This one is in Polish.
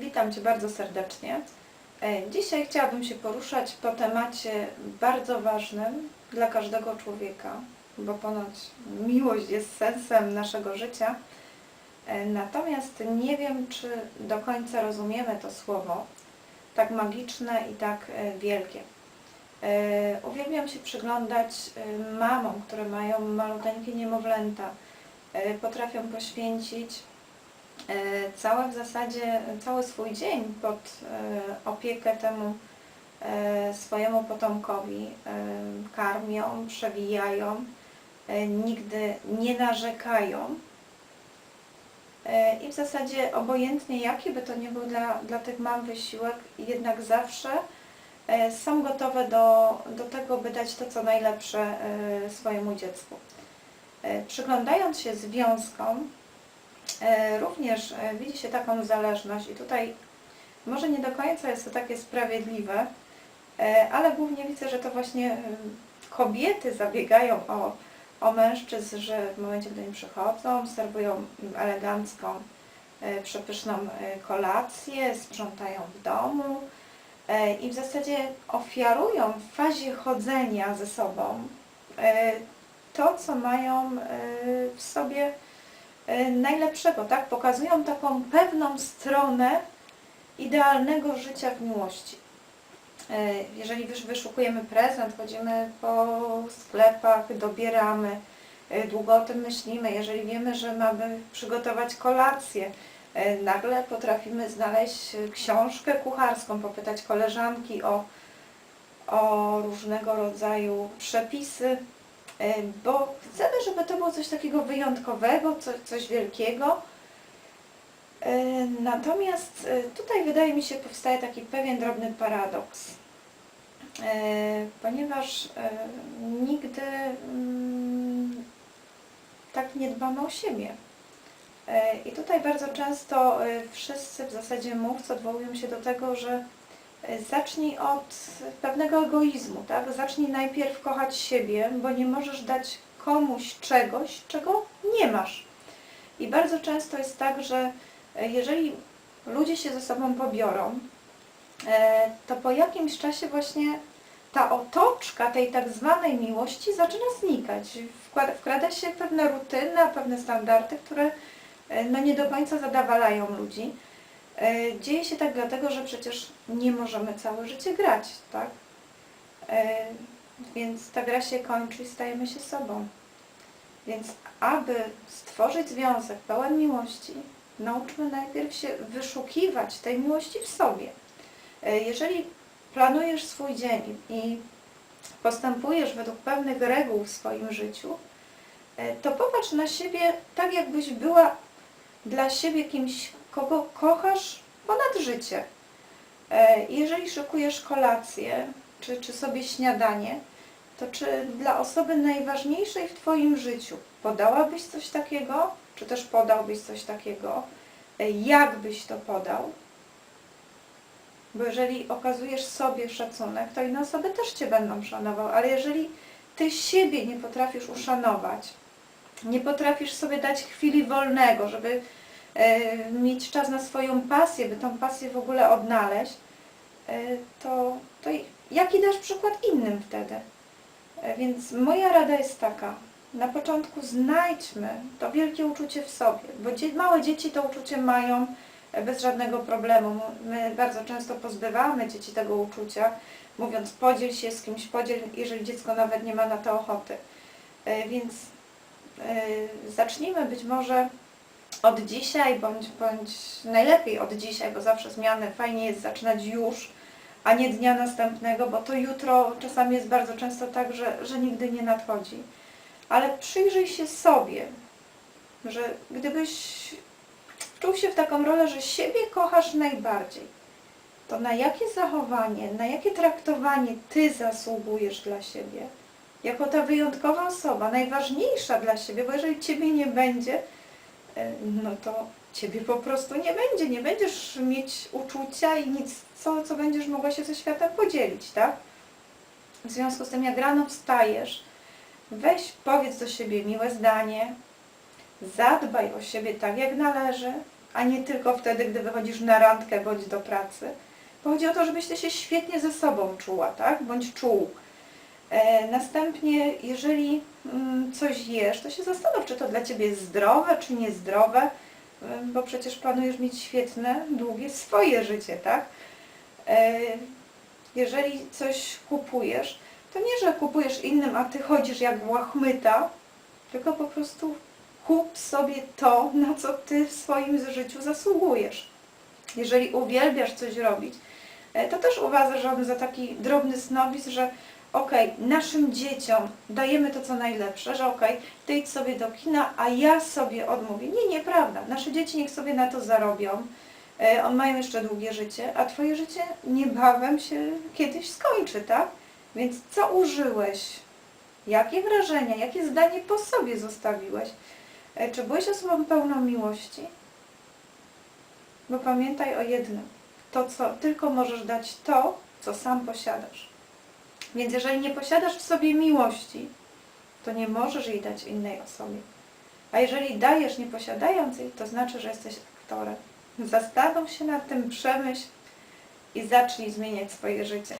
Witam Cię bardzo serdecznie. E, Dzisiaj chciałabym się poruszać po temacie bardzo ważnym dla każdego człowieka, bo ponoć miłość jest sensem naszego życia. E, Natomiast nie wiem, czy do końca rozumiemy to słowo, tak magiczne i tak e, wielkie. Uwielbiam się przyglądać mamom, które mają maluteńkie niemowlęta. Potrafią poświęcić całe w zasadzie, cały swój dzień pod e, opiekę temu e, swojemu potomkowi. E, Karmią, przewijają, e, nigdy nie narzekają. E, I w zasadzie obojętnie jaki by to nie był dla, dla tych mam wysiłek, jednak zawsze e, są gotowe do, do tego, by dać to, co najlepsze e, swojemu dziecku. E, Przyglądając się związkom, e, również e, widzi się taką zależność i tutaj może nie do końca jest to takie sprawiedliwe, e, ale głównie widzę, że to właśnie e, kobiety zabiegają o, o mężczyzn, że w momencie, gdy im przychodzą, serwują im elegancką, e, przepyszną e, kolację, sprzątają w domu e, i w zasadzie ofiarują w fazie chodzenia ze sobą e, to, co mają e, w sobie e, najlepszego, tak? Pokazują taką pewną stronę idealnego życia w miłości. E, Jeżeli wysz- wyszukujemy prezent, chodzimy po sklepach, dobieramy, e, długo o tym myślimy. Jeżeli wiemy, że mamy przygotować kolację, e, nagle potrafimy znaleźć e, książkę kucharską, popytać koleżanki o, o różnego rodzaju przepisy, e, bo chcemy, żeby to było coś takiego wyjątkowego, co, coś wielkiego. E, Natomiast e, tutaj wydaje mi się powstaje taki pewien drobny paradoks, E, ponieważ e, nigdy mm, tak nie dbamy o siebie. E, I tutaj bardzo często e, wszyscy w zasadzie mówcy odwołują się do tego, że e, zacznij od pewnego egoizmu, tak? Zacznij najpierw kochać siebie, bo nie możesz dać komuś czegoś, czego nie masz. I bardzo często jest tak, że e, jeżeli ludzie się ze sobą pobiorą, e, to po jakimś czasie właśnie ta otoczka tej tak zwanej miłości zaczyna znikać. Wkrada się pewne rutyny, pewne standardy, które e, no nie do końca zadawalają ludzi. E, Dzieje się tak dlatego, że przecież nie możemy całe życie grać, tak? E, Więc ta gra się kończy i stajemy się sobą. Więc aby stworzyć związek pełen miłości, nauczmy najpierw się wyszukiwać tej miłości w sobie. E, Jeżeli planujesz swój dzień i postępujesz według pewnych reguł w swoim życiu, to popatrz na siebie tak, jakbyś była dla siebie kimś, kogo kochasz ponad życie. E, Jeżeli szykujesz kolację, czy, czy sobie śniadanie, to czy dla osoby najważniejszej w Twoim życiu podałabyś coś takiego, czy też podałbyś coś takiego? E, Jak byś to podał? Bo jeżeli okazujesz sobie szacunek, to inne osoby też Cię będą szanowały, ale jeżeli Ty siebie nie potrafisz uszanować, nie potrafisz sobie dać chwili wolnego, żeby mieć czas na swoją pasję, by tą pasję w ogóle odnaleźć, e, to, to jaki dasz przykład innym wtedy? E, Więc moja rada jest taka, na początku znajdźmy to wielkie uczucie w sobie, bo małe dzieci to uczucie mają e, bez żadnego problemu. My bardzo często pozbywamy dzieci tego uczucia, mówiąc podziel się z kimś, podziel, jeżeli dziecko nawet nie ma na to ochoty. E, Więc e, zacznijmy być może od dzisiaj, bądź, bądź najlepiej od dzisiaj, bo zawsze zmiany fajnie jest zaczynać już, a nie dnia następnego, bo to jutro czasami jest bardzo często tak, że, że nigdy nie nadchodzi. Ale przyjrzyj się sobie, że gdybyś czuł się w taką rolę, że siebie kochasz najbardziej, to na jakie zachowanie, na jakie traktowanie Ty zasługujesz dla siebie? Jako ta wyjątkowa osoba, najważniejsza dla siebie, bo jeżeli Ciebie nie będzie, no to Ciebie po prostu nie będzie, nie będziesz mieć uczucia i nic, co, co będziesz mogła się ze światem podzielić, tak? W związku z tym, jak rano wstajesz, weź, powiedz do siebie miłe zdanie, zadbaj o siebie tak, jak należy, a nie tylko wtedy, gdy wychodzisz na randkę bądź do pracy. Bo chodzi o to, żebyś ty się świetnie ze sobą czuła, tak? Bądź czuł. E, następnie, jeżeli mm, coś jesz, to się zastanów, czy to dla Ciebie jest zdrowe, czy niezdrowe, e, bo przecież planujesz mieć świetne, długie swoje życie, tak? E, jeżeli coś kupujesz, to nie, że kupujesz innym, a Ty chodzisz jak łachmyta, tylko po prostu kup sobie to, na co Ty w swoim życiu zasługujesz. Jeżeli uwielbiasz coś robić, to też uważam za taki drobny snobizm, że okej, naszym dzieciom dajemy to, co najlepsze, że okej, ty idź sobie do kina, a ja sobie odmówię. Nie, nieprawda. Nasze dzieci niech sobie na to zarobią. E, On mają jeszcze długie życie, a Twoje życie niebawem się kiedyś skończy, tak? Więc co użyłeś? Jakie wrażenia, jakie zdanie po sobie zostawiłeś? E, Czy byłeś osobą pełną miłości? Bo pamiętaj o jednym. To, co tylko możesz dać to, co sam posiadasz. Więc jeżeli nie posiadasz w sobie miłości, to nie możesz jej dać innej osobie. A jeżeli dajesz nie posiadając jej, to znaczy, że jesteś aktorem. Zastanów się nad tym, przemyśl i zacznij zmieniać swoje życie.